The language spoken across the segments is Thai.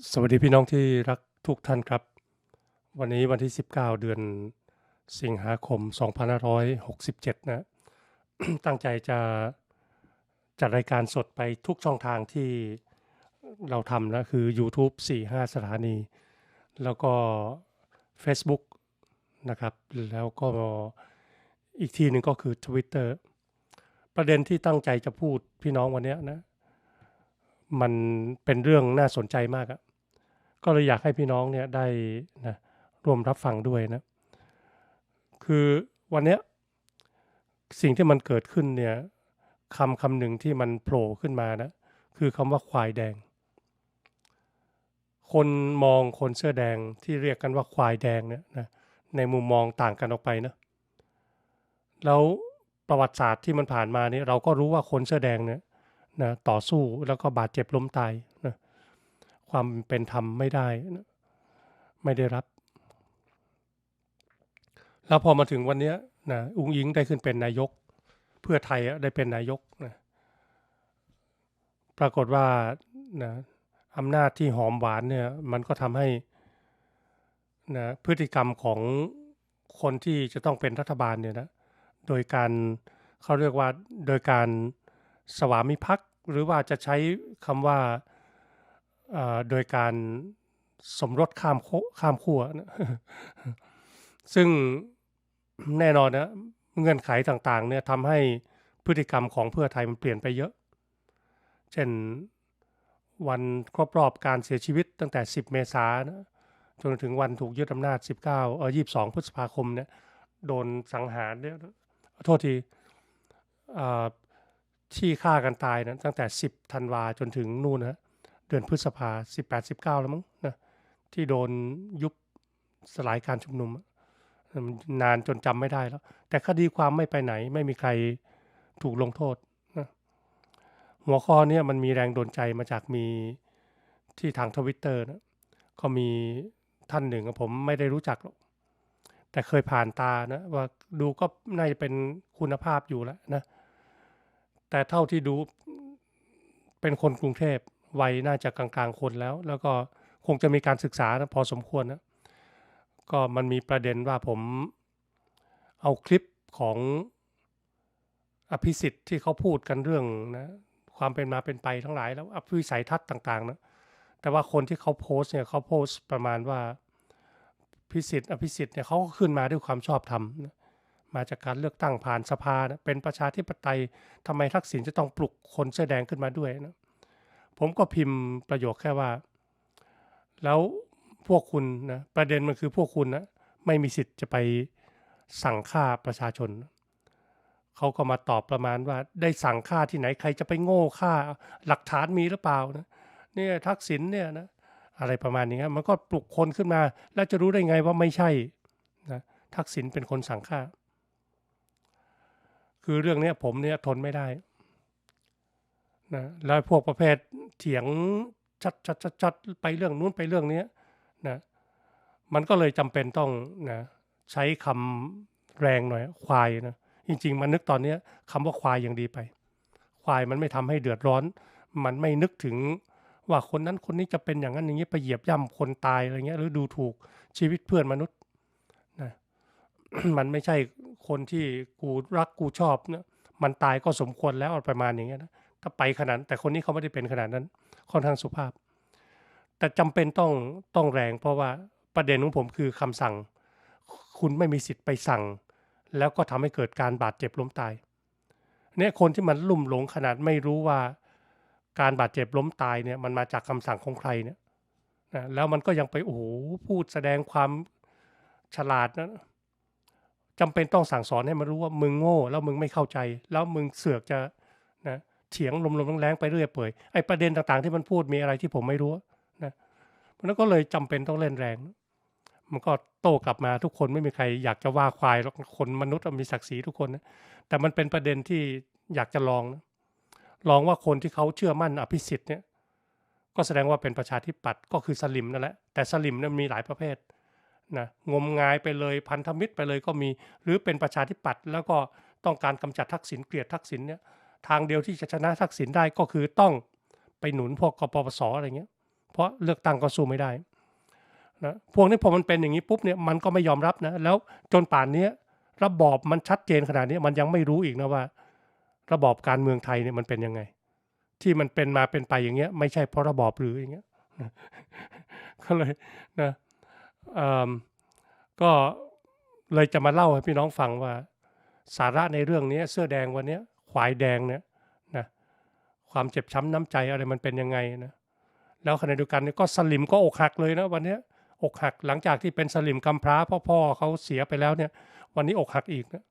สวัสดีพี่น้องที่รักทุกท่านครับ วันนี้วันที่ 19 เดือนสิงหาคม 2567 นะ ตั้งใจจะจัดรายการสดไปทุกช่องทางที่เราทำนะคือ YouTube 4-5 สถานี แล้วก็ Facebook นะครับ แล้วก็อีกทีหนึ่งก็คือ Twitter ประเด็นที่ตั้งใจจะพูดพี่น้องวันนี้นะ มันเป็นเรื่องน่าสนใจมากอะก็เลยอยากให้พี่น้องเนี่ยได้นะร่วมรับฟังด้วยนะ คือวันเนี้ยสิ่งที่มันเกิดขึ้นเนี่ยคำคำหนึ่งที่มันโผล่ขึ้นมานะคือคำว่าควายแดง คนมองคนเสื้อแดงที่เรียกกันว่าควายแดงเนี่ยนะในมุมมองต่างกันออกไปนะแล้วประวัติศาสตร์ที่มันผ่านมานี่เราก็รู้ว่าคนเสื้อแดงเนี่ย นะต่อสู้แล้วก็บาดเจ็บล้มตายนะความเป็นธรรมไม่ได้นะไม่ได้รับ แล้วพอมาถึงวันนี้นะอุ้งยิงได้ขึ้นเป็นนายก เพื่อไทยได้เป็นนายกนะปรากฏว่านะอำนาจที่หอมหวานเนี่ยมันก็ทำให้นะพฤติกรรมของคนที่จะต้องเป็นรัฐบาลเนี่ยนะโดยการเขาเรียกว่าโดยการ สวามิภักดิ์หรือว่าจะใช้คำว่าโดยการสมรสข้ามข้ามขั้วนะซึ่งแน่นอนนะเงื่อนไขต่างๆเนี่ยทำให้พฤติกรรมของเพื่อไทยมันเปลี่ยนไปเยอะ เช่นวันครบรอบการเสียชีวิตตั้งแต่ 10 เมษายนจนถึงวันถูกยึดอำนาจ 19 เออ22 พฤษภาคมเนี่ยโดนสังหารเนี่ยโทษที ที่ฆ่ากันตายนะตั้งแต่ 10ธันวาจนถึงนู่นนะเดือนพฤษภา18 19 แล้วมั้งนะที่โดนยุบสลายการชุมนุม นานจนจำไม่ได้แล้ว แต่คดีความไม่ไปไหนไม่มีใครถูกลงโทษนะหัวข้อนี้มันมีแรงโดนใจมาจากมีที่ทางทวิตเตอร์นะก็มีท่านหนึ่งผมไม่ได้รู้จักหรอกแต่เคยผ่านตานะว่าดูก็น่าจะเป็นคุณภาพอยู่แล้วนะ แต่เท่าที่ดูเป็นคนกรุงเทพวัยน่าจะกลางๆ คนแล้ว แล้วก็คงจะมีการศึกษานะพอสมควรนะก็มันมีประเด็นว่าผมเอาคลิปของอภิสิทธิ์ที่เขาพูดกันเรื่องนะความเป็นมาเป็นไปทั้งหลายแล้วอภิสัยทัศน์ต่างๆนะแต่ว่าคนที่เขาโพสเนี่ยเขาโพสประมาณว่าพิสิทธิ์อภิสิทธิ์เนี่ยเขาก็ขึ้นมาด้วยความชอบธรรมนะ มาจากการเลือกตั้งผ่านสภานะเป็นประชาธิปไตยทำไมทักษิณจะต้องปลุกคนเสื้อแดงขึ้นมาด้วยนะผมก็พิมพ์ประโยคแค่ว่า แล้วพวกคุณนะประเด็นมันคือพวกคุณนะไม่มีสิทธิ์จะไปสั่งฆ่าประชาชน เขาก็มาตอบประมาณว่าได้สั่งฆ่าที่ไหนใครจะไปโง่ฆ่าหลักฐานมีหรือเปล่านะเนี่ยทักษิณเนี่ยนะอะไรประมาณนี้มันก็ปลุกคนขึ้นมา แล้วจะรู้ได้ไงว่าไม่ใช่นะทักษิณเป็นคนสั่งฆ่า คือเรื่องนี้ผมเนี่ยทนไม่ได้นะแล้วพวกประเภทเถียงชัดชัดชัดชัดไปเรื่องนู้นไปเรื่องนี้นะมันก็เลยจำเป็นต้องนะใช้คำแรงหน่อยควายนะจริง ๆ มันนึกตอนนี้คำว่าควายยังดีไป ควายมันไม่ทำให้เดือดร้อน มันไม่นึกถึงว่าคนนั้นคนนี้จะเป็นอย่างนั้นอย่างนี้ไปเหยียบย่ำคนตายอะไรเงี้ยหรือดูถูกชีวิตเพื่อนมนุษย์ มันไม่ใช่คนที่กูรักกูชอบเนะมันตายก็สมควรแล้วประมาณอย่างเงี้ยนะถ้าไปขนาดแต่คนนี้เขาไม่ได้เป็นขนาดนั้นค่อนข้างสุภาพ แต่จำเป็นต้องต้องแรง เพราะว่าประเด็นของผมคือคำสั่ง คุณไม่มีสิทธิ์ไปสั่ง แล้วก็ทำให้เกิดการบาดเจ็บล้มตายเนี่ยคนที่มันลุ่มหลงขนาดไม่รู้ว่าการบาดเจ็บล้มตายเนี่ยมันมาจากคำสั่งของใครเนี่ยนะแล้วมันก็ยังไปโอ้โหพูดแสดงความฉลาดนะ จำเป็นต้องสั่งสอนให้มันรู้ว่ามึงโง่แล้วมึงไม่เข้าใจ แล้วมึงเสือกจะนะเถียงลมๆแรงๆไปเรื่อยเปื่อยไอ้ประเด็นต่างๆที่มันพูดมีอะไรที่ผมไม่รู้นะมันก็เลยจำเป็นต้องเล่นแรง มันก็โต้กลับมาทุกคนไม่มีใคร อยากจะว่าควายหรอกคนมนุษย์มีศักดิ์ศรีทุกคนนะแต่มันเป็นประเด็นที่อยากจะลองนะลองว่าคนที่เขาเชื่อมั่นอภิสิทธิ์เนี่ยก็แสดงว่าเป็นประชาธิปัตย์ก็คือสลิมนั่นแหละแต่สลิมเนี่ยมีหลายประเภท นะงมงายไปเลยพันธมิตรไปเลยก็มี หรือเป็นประชาธิปัตย์แล้วก็ต้องการกำจัดทักษิณเกลียดทักษิณเนี่ยทางเดียวที่จะชนะทักษิณได้ก็คือต้องไปหนุนพวกกปปสอะไรเงี้ย เพราะเลือกตั้งก็สู้ไม่ได้นะพวกนี้พอมันเป็นอย่างนี้ปุ๊บเนี่ยมันก็ไม่ยอมรับนะแล้วจนป่านนี้ระบอบมันชัดเจนขนาดนี้มันยังไม่รู้อีกนะว่า ระบอบการเมืองไทยเนี่ยมันเป็นยังไง ที่มันเป็นมาเป็นไปอย่างเงี้ย ไม่ใช่เพราะระบอบหรืออย่างเงี้ยก็เลยนะ ก็เลยจะมาเล่าให้พี่น้องฟังว่า สาระในเรื่องนี้เสื้อแดงวันนี้ยควายแดงเนี่ยนะความเจ็บช้ำน้ำใจอะไรมันเป็นยังไงนะแล้วขณะเดียวกันเนี่ยก็สลิมก็อกหักเลยนะวันนี้อกหักหลังจากที่เป็นสลิมกำพร้าพ่อพ่อเขาเสียไปแล้วเนี่ย วันนี้อกหักอีกนะ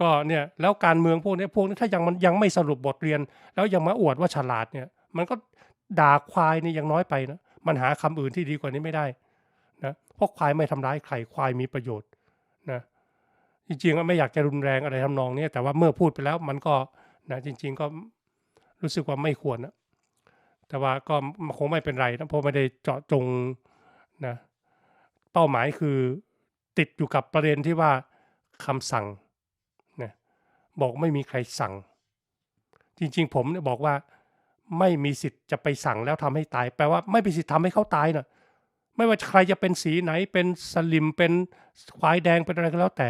ก็เนี่ยแล้วการเมืองพวกนี้พวกนี้ถ้ายังมันยังไม่สรุปบทเรียน แล้วยังมาอวดว่าฉลาดเนี่ย มันก็ด่าควายนี่ยังน้อยไปนะมันหาคำอื่นที่ดีกว่านี้ไม่ได้ เพราะควายไม่ทำร้ายใครควายมีประโยชน์นะจริงๆก็ไม่อยากจะรุนแรงอะไรทำนองนี้แต่ว่าเมื่อพูดไปแล้วมันก็นะจริง ๆก็รู้สึกว่าไม่ควรนะแต่ว่าก็คงไม่เป็นไรนะเพราะไม่ได้เจาะจงนะเป้าหมายคือติดอยู่กับประเด็นที่ว่าคำสั่งนะบอกไม่มีใครสั่ง จริง ๆ ผมเนี่ยบอกว่าไม่มีสิทธิ์จะไปสั่งแล้วทำให้ตาย แปลว่าไม่มีสิทธิ์ทำให้เขาตายนะ ไม่ว่าใครจะเป็นสีไหนเป็นสลิมเป็นควายแดงเป็นอะไรก็แล้วแต่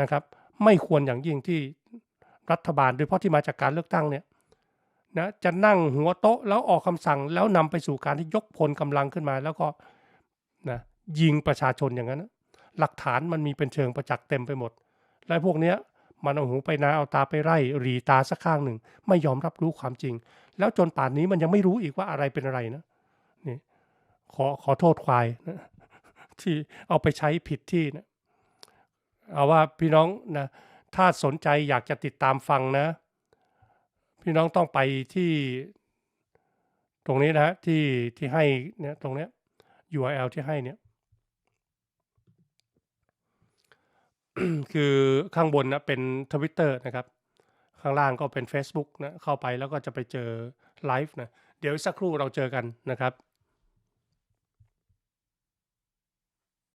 นะครับ ไม่ควรอย่างยิ่งที่รัฐบาลโดยเฉพาะที่มาจากการเลือกตั้งเนี่ยนะจะนั่งหัวโต๊ะแล้วออกคำสั่งแล้วนำไปสู่การที่ยกพลกำลังขึ้นมา แล้วก็นะยิงประชาชนอย่างนั้นนะหลักฐานมันมีเป็นเชิงประจักษ์เต็มไปหมด และพวกเนี้ยมันเอาหูไปนาเอาตาไปไล่รีตาสักข้างหนึ่ง ไม่ยอมรับรู้ความจริง แล้วจนป่านนี้มันยังไม่รู้อีกว่าอะไรเป็นอะไรนะ ขอขอโทษควายนะที่เอาไปใช้ผิดที่นะเอาว่าพี่น้องนะถ้าสนใจอยากจะติดตามฟังนะ พี่น้องต้องไปที่ตรงนี้นะฮะที่ที่ให้เนี่ยตรงเนี้ย URL ที่ให้เนี่ยคือข้างบนนะเป็น Twitter นะครับ ข้างล่างก็เป็น Facebook นะเข้าไปแล้วก็จะไปเจอไลฟ์นะเดี๋ยวสักครู่เราเจอกันนะครับ